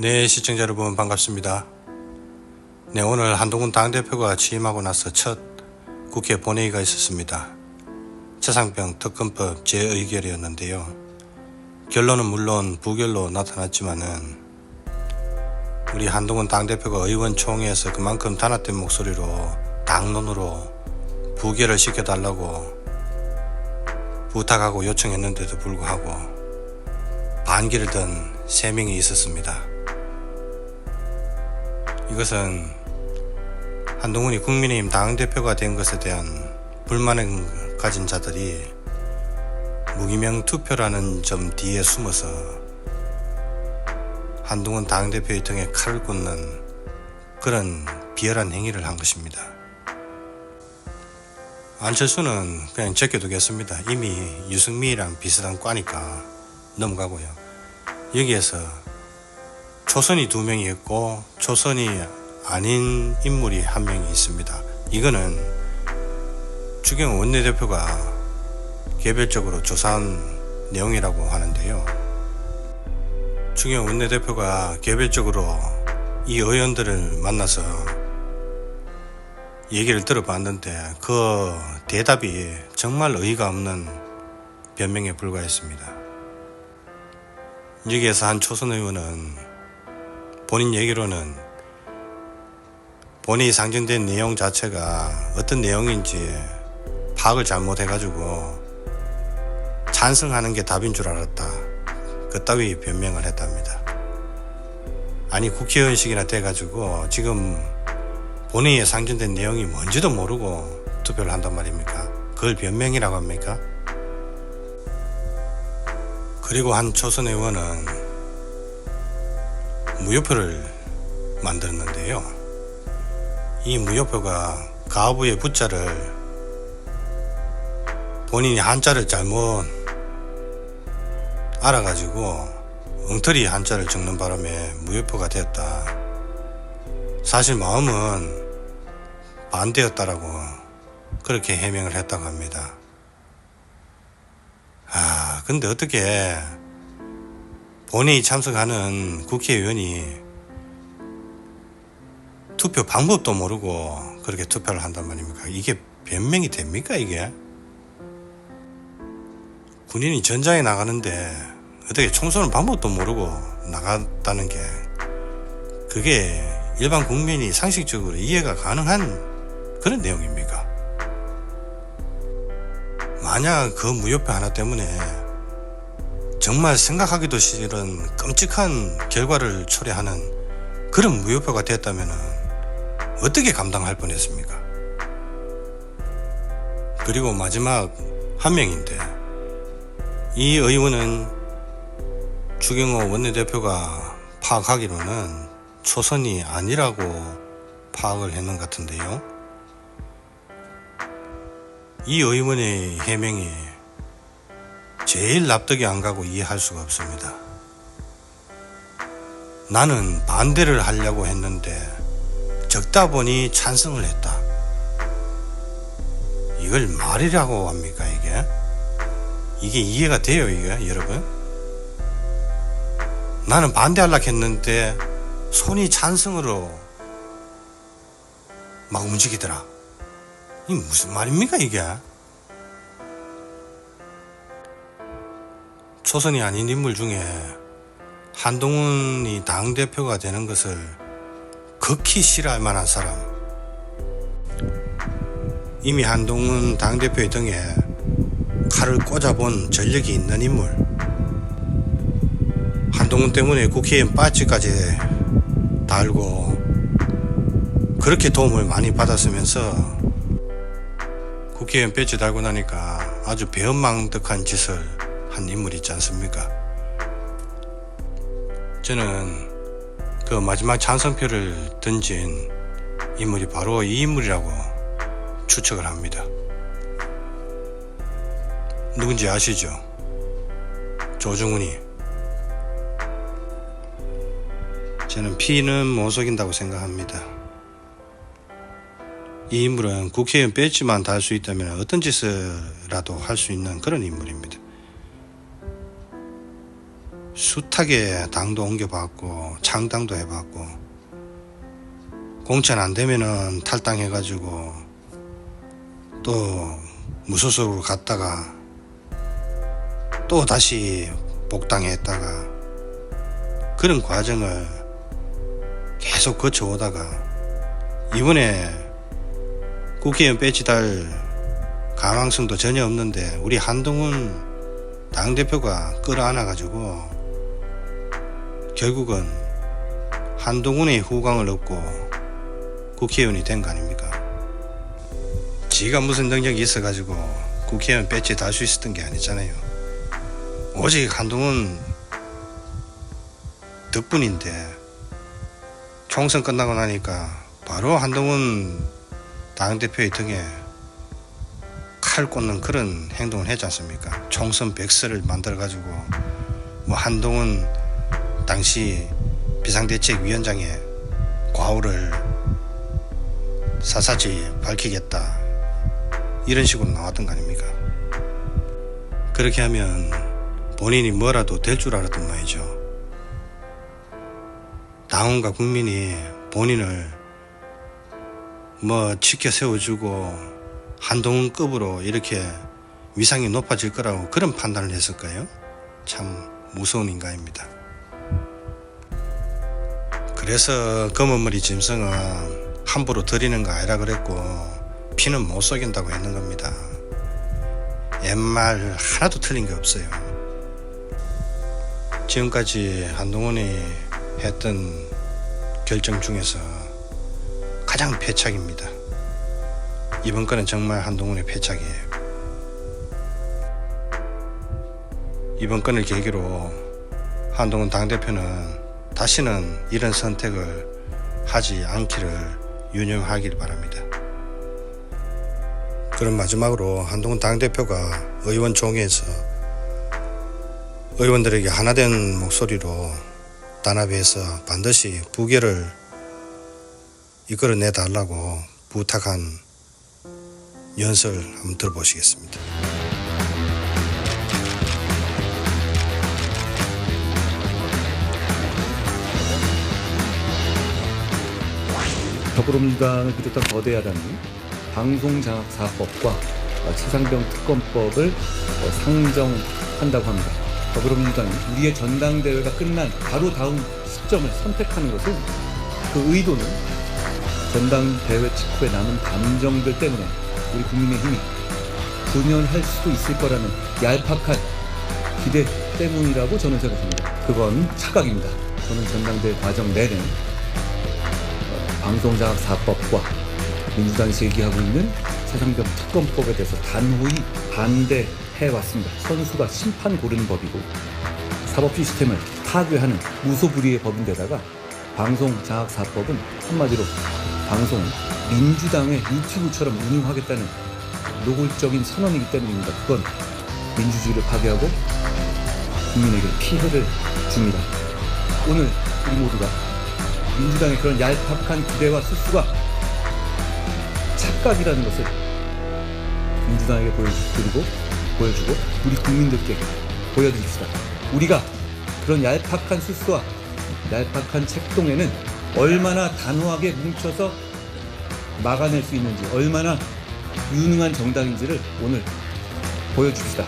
네, 시청자 여러분 반갑습니다. 네, 오늘 한동훈 당대표가 취임하고 나서 첫 국회 본회의가 있었습니다. 최상병 특검법 재의결이었는데요. 결론은 물론 부결로 나타났지만은 우리 한동훈 당대표가 의원총회에서 그만큼 단합된 목소리로 당론으로 부결을 시켜달라고 부탁하고 요청했는데도 불구하고 반기를 든세 명이 있었습니다. 이것은 한동훈이 국민의힘 당대표가 된 것에 대한 불만을 가진 자들이 무기명 투표라는 점 뒤에 숨어서 한동훈 당대표의 등에 칼을 꽂는 그런 비열한 행위를 한 것입니다. 안철수는 그냥 제껴두겠습니다. 이미 유승민이랑 비슷한 과니까 넘어가고요. 여기에서 초선이 두 명이 있고 초선이 아닌 인물이 한 명이 있습니다. 이거는 추경 원내대표가 개별적으로 조사한 내용이라고 하는데요. 추경 원내대표가 개별적으로 이 의원들을 만나서 얘기를 들어봤는데 그 대답이 정말 의의가 없는 변명에 불과했습니다. 여기에서 한 초선 의원은 본인 얘기로는 본인이 상정된 내용 자체가 어떤 내용인지 파악을 잘못해가지고 찬성하는 게 답인 줄 알았다. 그따위 변명을 했답니다. 아니 국회의원식이나 돼가지고 지금 본인이 상정된 내용이 뭔지도 모르고 투표를 한단 말입니까? 그걸 변명이라고 합니까? 그리고 한 초선 의원은 무효표를 만들었는데요. 이 무효표가 가부의 부자를 본인이 한자를 잘못 알아가지고 엉터리 한자를 적는 바람에 무효표가 되었다. 사실 마음은 반대였다라고 그렇게 해명을 했다고 합니다. 아, 근데 어떻게 본회의 참석하는 국회의원이 투표 방법도 모르고 그렇게 투표를 한단 말입니까? 이게 변명이 됩니까, 이게? 군인이 전장에 나가는데 어떻게 총쏘는 방법도 모르고 나갔다는 게 그게 일반 국민이 상식적으로 이해가 가능한 그런 내용입니까? 만약 그 무효표 하나 때문에 정말 생각하기도 싫은 끔찍한 결과를 초래하는 그런 무효표가 됐다면 어떻게 감당할 뻔했습니까? 그리고 마지막 한 명인데 이 의원은 주경호 원내대표가 파악하기로는 초선이 아니라고 파악을 했는 것 같은데요. 이 의원의 해명이 제일 납득이 안 가고 이해할 수가 없습니다. 나는 반대를 하려고 했는데 적다 보니 찬성을 했다. 이걸 말이라고 합니까, 이게? 이게 이해가 돼요, 이게, 여러분? 나는 반대하려고 했는데 손이 찬성으로 막 움직이더라. 이 무슨 말입니까, 이게? 초선이 아닌 인물 중에 한동훈이 당대표가 되는 것을 극히 싫어할 만한 사람. 이미 한동훈 당대표의 등에 칼을 꽂아본 전력이 있는 인물. 한동훈 때문에 국회의원 빠지까지 달고 그렇게 도움을 많이 받았으면서 국회의원 배지 달고 나니까 아주 배은망덕한 짓을 한 인물이 있지 않습니까? 저는 그 마지막 찬성표를 던진 인물이 바로 이 인물이라고 추측을 합니다. 누군지 아시죠? 조중훈이. 저는 피는 못 속인다고 생각합니다. 이 인물은 국회의원 배지만 달수 있다면 어떤 짓을라도 할 수 있는 그런 인물입니다. 숱하게 당도 옮겨봤고 창당도 해봤고 공천 안 되면은 탈당해가지고 또 무소속으로 갔다가 또 다시 복당했다가 그런 과정을 계속 거쳐오다가 이번에 국회의원 배지 달 가망성도 전혀 없는데 우리 한동훈 당대표가 끌어안아가지고 결국은 한동훈의 후광을 얻고 국회의원이 된 거 아닙니까? 지가 무슨 능력이 있어가지고 국회의원 배지 달 수 있었던 게 아니잖아요. 오직 한동훈 덕분인데 총선 끝나고 나니까 바로 한동훈 당대표의 등에 칼 꽂는 그런 행동을 했지 않습니까? 총선 백서를 만들어가지고 뭐 한동훈 당시 비상대책위원장의 과오를 사사지 밝히겠다 이런 식으로 나왔던 거 아닙니까? 그렇게 하면 본인이 뭐라도 될 줄 알았던 말이죠. 당원과 국민이 본인을 뭐 지켜 세워주고 한동훈급으로 이렇게 위상이 높아질 거라고 그런 판단을 했을까요? 참 무서운 인간입니다. 그래서 검은머리 짐승은 함부로 들이는 거 아니라 그랬고 피는 못 속인다고 했는 겁니다. 옛말 하나도 틀린 게 없어요. 지금까지 한동훈이 했던 결정 중에서 가장 패착입니다. 이번 건은 정말 한동훈의 패착이에요. 이번 건을 계기로 한동훈 당대표는 다시는 이런 선택을 하지 않기를 유념하길 바랍니다. 그럼 마지막으로 한동훈 당대표가 의원 총회에서 의원들에게 하나된 목소리로 단합해서 반드시 부결을 이끌어내 달라고 부탁한 연설 한번 들어보시겠습니다. 더불어민주당을 비롯한 거대 야당이 방송장악사법과 최상병 특검법을 어, 상정한다고 합니다. 더불어민주당이 우리의 전당대회가 끝난 바로 다음 시점을 선택하는 것은 그 의도는 전당대회 직후에 남은 감정들 때문에 우리 국민의 힘이 분열할 수도 있을 거라는 얄팍한 기대 때문이라고 저는 생각합니다. 그건 착각입니다. 저는 전당대회 과정 내내 방송장악사법과 민주당이 제기하고 있는 세상병 특검법에 대해서 단호히 반대해 왔습니다. 선수가 심판 고르는 법이고 사법 시스템을 파괴하는 무소불위의 법인데다가 방송장악사법은 한마디로 방송을 민주당의 유튜브처럼 운영하겠다는 노골적인 선언이기 때문입니다. 그건 민주주의를 파괴하고 국민에게 피해를 줍니다. 오늘 우리 모두가 민주당의 그런 얄팍한 기대와 수수가 착각이라는 것을 민주당에게 보여드리고 보여주고 우리 국민들께 보여드립시다. 우리가 그런 얄팍한 수수와 얄팍한 책동에는 얼마나 단호하게 뭉쳐서 막아낼 수 있는지 얼마나 유능한 정당인지를 오늘 보여줍시다.